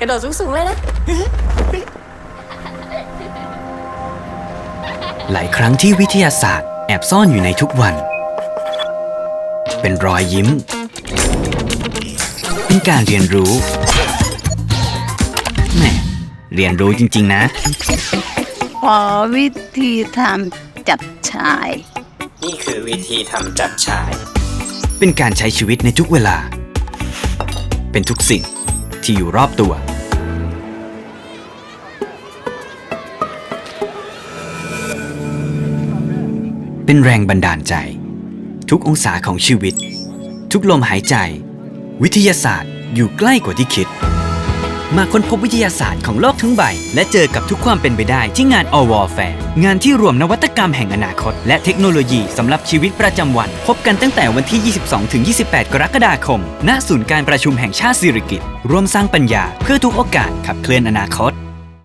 กระโดดสูงๆเลยนะ หลายครั้งที่วิทยาศาสตร์แอบซ่อนอยู่ในทุกวัน เป็นรอยยิ้ม เป็นการเรียนรู้แหมเรียนรู้จริง ๆ นะ ขอวิธีทำจับชาย นี่คือวิธีทำจับชาย เป็นการใช้ชีวิตในทุกเวลา เป็นทุกสิ่ง ที่อยู่รอบตัว เป็นแรงบันดาลใจ ทุกองศาของชีวิต ทุกลมหายใจ วิทยาศาสตร์อยู่ใกล้กว่าที่คิด มาค้นพบวิทยาศาสตร์ของโลกทั้งใบ และเจอกับทุกความเป็นไปได้ที่งาน All War Fair งานที่รวมนวัตกรรมแห่งอนาคต และเทคโนโลยีสำหรับชีวิตประจำวัน พบกันตั้งแต่วันที่ 22-28 กรกฎาคม ณศูนย์การประชุมแห่งชาติสิริกิติ์ร่วมสร้างปัญญาเพื่อทุกโอกาสขับเคลื่อนอนาคต